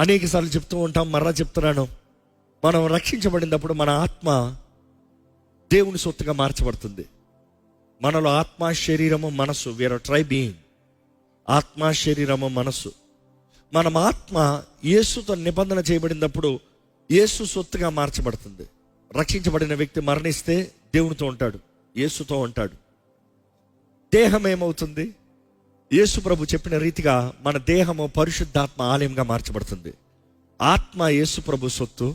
అనేక సార్లు చెప్తూ ఉంటాం మర్రా చెప్తున్నాను. మనం రక్షించబడినప్పుడు మన ఆత్మ దేవుని సొత్తుగా మార్చబడుతుంది. మనలో ఆత్మ శరీరము మనస్సు వీఆర్ ట్రై బీయింగ్ ఆత్మ శరీరము మనస్సు. మనం ఆత్మ యేసుతో నిబంధన చేయబడినప్పుడు యేసు సొత్తుగా మార్చబడుతుంది. రక్షించబడిన వ్యక్తి మరణిస్తే దేవునితో ఉంటాడు యేసుతో ఉంటాడు. దేహం ఏమవుతుంది? యేసు ప్రభు చెప్పిన రీతిగా మన దేహము పరిశుద్ధాత్మ ఆలయంగా మార్చబడుతుంది. ఆత్మ యేసు ప్రభు సొత్తు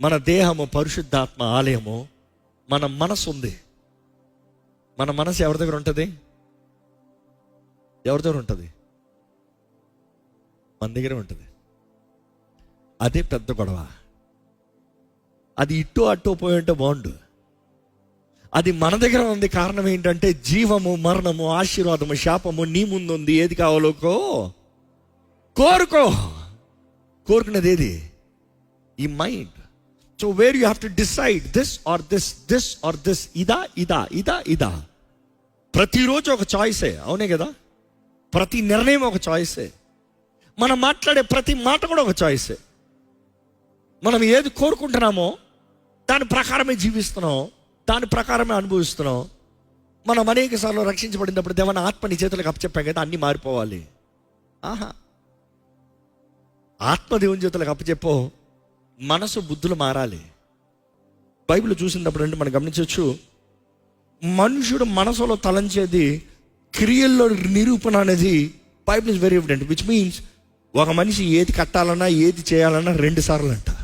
మన దేహము పరిశుద్ధాత్మ ఆలయము మన మనసు ఉంది. మన మనసు ఎవరి దగ్గర ఉంటుంది? ఎవరి దగ్గర ఉంటుంది? మన దగ్గరే ఉంటుంది. అదే పెద్ద గొడవ. అది ఇటు అటు పోయి ఉంటే బాగుండు. అది మన దగ్గర ఉంది. కారణం ఏంటంటే జీవము మరణము ఆశీర్వాదము శాపము నీ ముందుంది. ఏది కావాలోకో కోరుకో. కోరుకునేది ఏది? ఈ mind. So where you have to decide this or this this or this ఇదా ఇదా ఇదా ఇదా. ప్రతిరోజు ఒక చాయిసే అవునే కదా? ప్రతి నిర్ణయం ఒక చాయిసే మనం మాట్లాడే ప్రతి మాట కూడా ఒక చాయిసే మనం ఏది కోరుకుంటున్నామో దాని ప్రకారమే జీవిస్తున్నాం. దాని ప్రకారమే అనుభవిస్తున్నాం. మనం అనేక సార్లు రక్షించబడినప్పుడు దేవన ఆత్మ నీ చేతులకు అప్పచెప్పాం కదా అన్నీ మారిపోవాలి. ఆహా. ఆత్మ దేవుని చేతులకు అప్పచెప్పో మనసు బుద్ధులు మారాలి. బైబిల్ చూసినప్పుడు అంటే మనం గమనించవచ్చు. మనుషుడు మనసులో తలంచేది క్రియల్లో నిరూపణ అనేది Bible is very evident which means ఒక మనిషి ఏది కట్టాలన్నా ఏది చేయాలన్నా రెండు సార్లు అంట.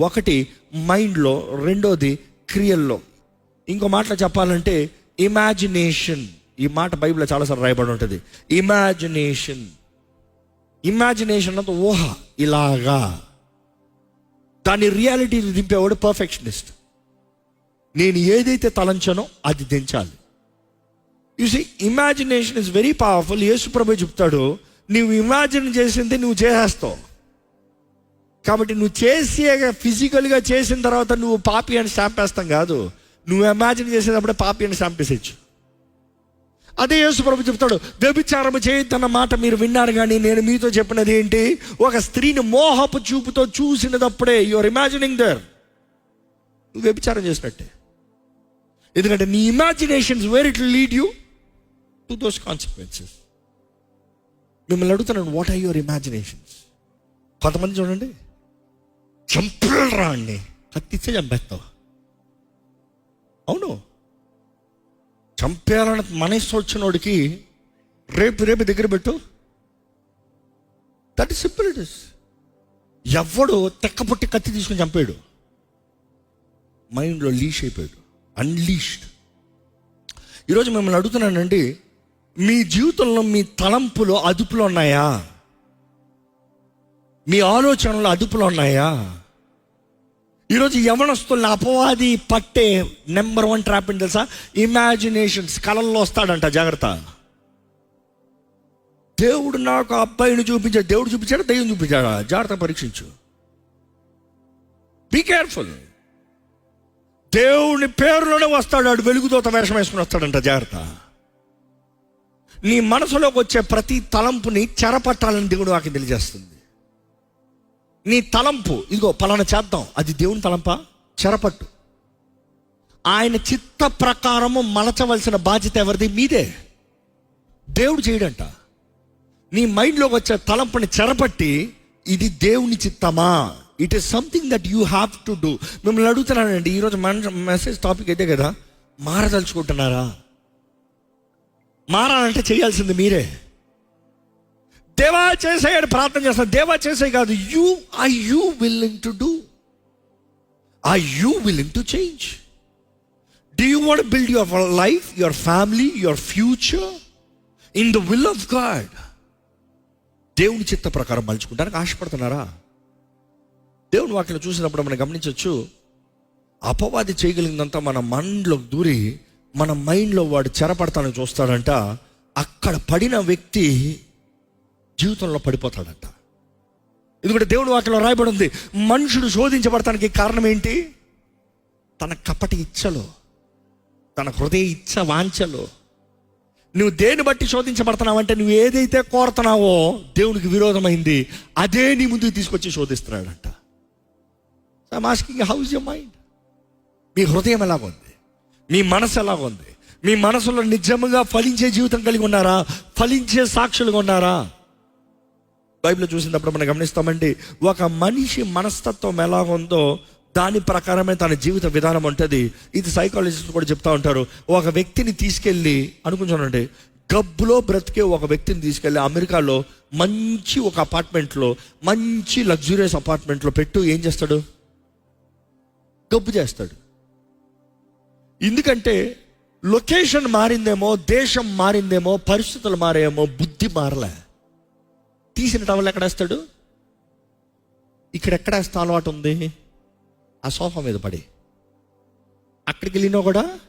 ఒకటి మైండ్లో రెండోది క్రియల్లో. ఇంకో మాటలో చెప్పాలంటే ఇమాజినేషన్ ఈ మాట బైబిల్లో చాలాసార్లు రాయబడి ఉంటుంది. ఇమాజినేషన్ ఇమాజినేషన్ అంత ఊహ ఇలాగా. దాని రియాలిటీ దింపేవాడు పర్ఫెక్షనిస్ట్ నేను ఏదైతే తలంచానో అది దించాలి. See imagination is very powerful యేసుప్రభు చెప్తాడు నువ్వు ఇమాజిన్ చేసింది నువ్వు చేసేస్తావు. కాబట్టి నువ్వు చేసి ఫిజికల్గా చేసిన తర్వాత నువ్వు పాపి అని స్టాంప్ వేస్తాం కాదు. నువ్వు ఇమాజిన్ చేసేటప్పుడే పాపి అని చంపేసేచ్చు అదే యేసు ప్రభు చెప్తాడు వ్యభిచారం చేయొద్దన్న మాట మీరు విన్నారు కానీ నేను మీతో చెప్పినది ఏంటి? ఒక స్త్రీని మోహపు చూపుతో చూసినప్పుడే యువర్ ఇమాజినింగ్ దర్ నువ్వు వ్యభిచారం చేసినట్టే. ఎందుకంటే నీ imaginations where it lead you to those consequences మిమ్మల్ని అడుగుతున్నాను వాట్ ఆర్ యువర్ ఇమాజినేషన్స్ కొంతమంది చూడండి చంపరా అండి కత్తిచ్చే చంపేస్తావు? అవును. చంపేయాలని మనసు వచ్చినోడికి రేపు రేపు దగ్గర పెట్టు. That is simple it is ఎవడు తెక్క పుట్టి కత్తి తీసుకుని చంపాడు. మైండ్లో లీష్ అయిపోయాడు. అన్లీష్డ్ ఈరోజు మిమ్మల్ని అడుగుతున్నానండి మీ జీవితంలో మీ తలంపులు అదుపులో ఉన్నాయా? మీ ఆలోచనలు అదుపులో ఉన్నాయా? ఈరోజు యవనస్తుల్ని అపవాది పట్టే నెంబర్ వన్ ట్రాప్ ఏంటి తెలుసా? ఇమాజినేషన్స్ కళల్లో వస్తాడంట జాగ్రత్త. దేవుడు నాకు అబ్బాయిని చూపించాడు దేవుడు చూపించాడు దయ్యం చూపించాడా? జాగ్రత్త పరీక్షించు. బీ కేర్ఫుల్ దేవుని పేరులోనే వస్తాడు ఆడు వెలుగుతోత వేషం వేసుకుని వస్తాడంట జాగ్రత్త. నీ మనసులోకి వచ్చే ప్రతి తలంపుని చెరపట్టాలని దేవుడు నాకు తెలియజేస్తుంది. నీ తలంపు. ఇదిగో పలానా చేద్దాం. అది దేవుని తలంప? చెరపట్టు. ఆయన చిత్త ప్రకారము మలచవలసిన బాధ్యత ఎవరిది? మీదే. దేవుడు చేయడంట. నీ మైండ్లోకి వచ్చే తలంపుని చెరపట్టి ఇది దేవుని చిత్తమా? It is something that you have to do మిమ్మల్ని అడుగుతున్నానండి. ఈరోజు మన మెసేజ్ టాపిక్ అయితే కదా మారదలుచుకుంటున్నారా? మారాలంటే చేయాల్సింది మీరే. దేవా చేసేయని ప్రార్థన చేస్తాను దేవా చేసే కాదు. You I you willing to do I you willing to change do you want build your life your family your future in the will of God దేవుని చిత్త ప్రకారం మలుచుకుంటానికి ఆశపడుతున్నారా? దేవుని వాక్యం చూసినప్పుడు మనం గమనించవచ్చు అపవాది చేయగలిగినంత మన మైండ్లోకి దూరి మన మైండ్లో వాడు చెరపడతానని చూస్తాడంట. అక్కడ పడిన వ్యక్తి జీవితంలో పడిపోతాడంట. ఎందుకంటే దేవుడు వాటిలో రాయబడి ఉంది మనుషుడు శోధించబడటానికి కారణం ఏంటి? తన కపటి ఇచ్చలో తన హృదయ ఇచ్చ వాంఛలో. నువ్వు దేని బట్టి శోధించబడుతున్నావంటే నువ్వు ఏదైతే కోరుతున్నావో దేవునికి విరోధమైంది అదే నీ ముందుకు తీసుకొచ్చి శోధిస్తున్నాడంట. ఆస్కింగ్ హౌస్ యువర్ మైండ్ మీ హృదయం ఎలాగుంది మీ మనసు ఎలాగుంది మీ మనసులో నిజంగా ఫలించే జీవితం కలిగి ఉన్నారా? ఫలించే సాక్షులుగా ఉన్నారా? బైబిల్ చూసినప్పుడు మనం గమనిస్తామండి ఒక మనిషి మనస్తత్వం ఎలా ఉందో దాని ప్రకారమే తన జీవిత విధానం ఉంటుంది. ఇది సైకాలజిస్ట్ కూడా చెప్తా ఉంటారు ఒక వ్యక్తిని తీసుకెళ్ళి అనుకుంటానండి గబ్బులో బ్రతికే ఒక వ్యక్తిని తీసుకెళ్ళి అమెరికాలో మంచి ఒక అపార్ట్మెంట్లో మంచి లగ్జూరియస్ అపార్ట్మెంట్లో పెట్టు ఏం చేస్తాడు? గబ్బు చేస్తాడు. ఎందుకంటే లొకేషన్ మారిందేమో దేశం మారిందేమో పరిస్థితులు మారేమో బుద్ధి మారలే. తీసిన టవల్ ఎక్కడేస్తాడు ఇక్కడ ఎక్కడ అలవాటు ఉంది? ఆ సోఫా మీద పడి. అక్కడికి వెళ్ళినా కూడా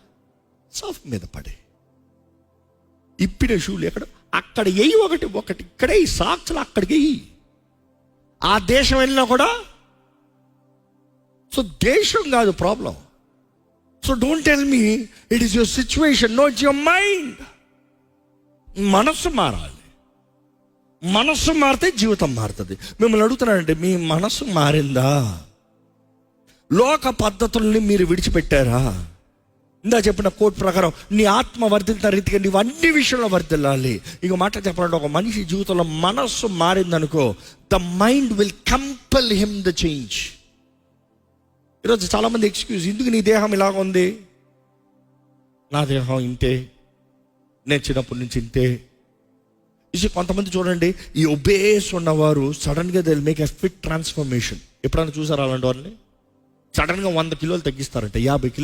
సోఫా మీద పడి. ఇప్పిన షూలు ఎక్కడ అక్కడ వెయ్యి ఒకటి ఒకటి ఇక్కడే ఈ సాక్షులు అక్కడికి వెయ్యి ఆ దేశం వెళ్ళినా కూడా సో దేశం కాదు problem. So don't tell me it is your situation no it's your mind మనస్సు మారాలి. మనస్సు మారితే జీవితం మారుతుంది. మిమ్మల్ని అడుగుతున్నానంటే మీ మనస్సు మారిందా? లోక పద్ధతుల్ని మీరు విడిచిపెట్టారా? ఇందా చెప్పిన కోట్ ప్రకారం నీ ఆత్మ వర్ధిల్తున్న రీతిగా నీవు అన్ని విషయంలో వర్ధిల్లాలి. ఇక మాట చెప్పాలంటే ఒక మనిషి జీవితంలో మనస్సు మారిందనుకో the mind will compel him the change. ఈరోజు చాలామంది ఎక్స్క్యూజ్ ఎందుకు నీ దేహం ఇలాగ ఉంది? నా దేహం ఇంతే. నేను చిన్నప్పటి నుంచి ఇంతే. కొంతమంది చూడండి ఈ ఒబేస్ ఉన్నవారు సడన్గా they make a fit transformation ఎప్పుడైనా చూసారా అలాంటి వారిని? సడన్గా వంద కిలోలు తగ్గిస్తారంట యాభై కిలోలు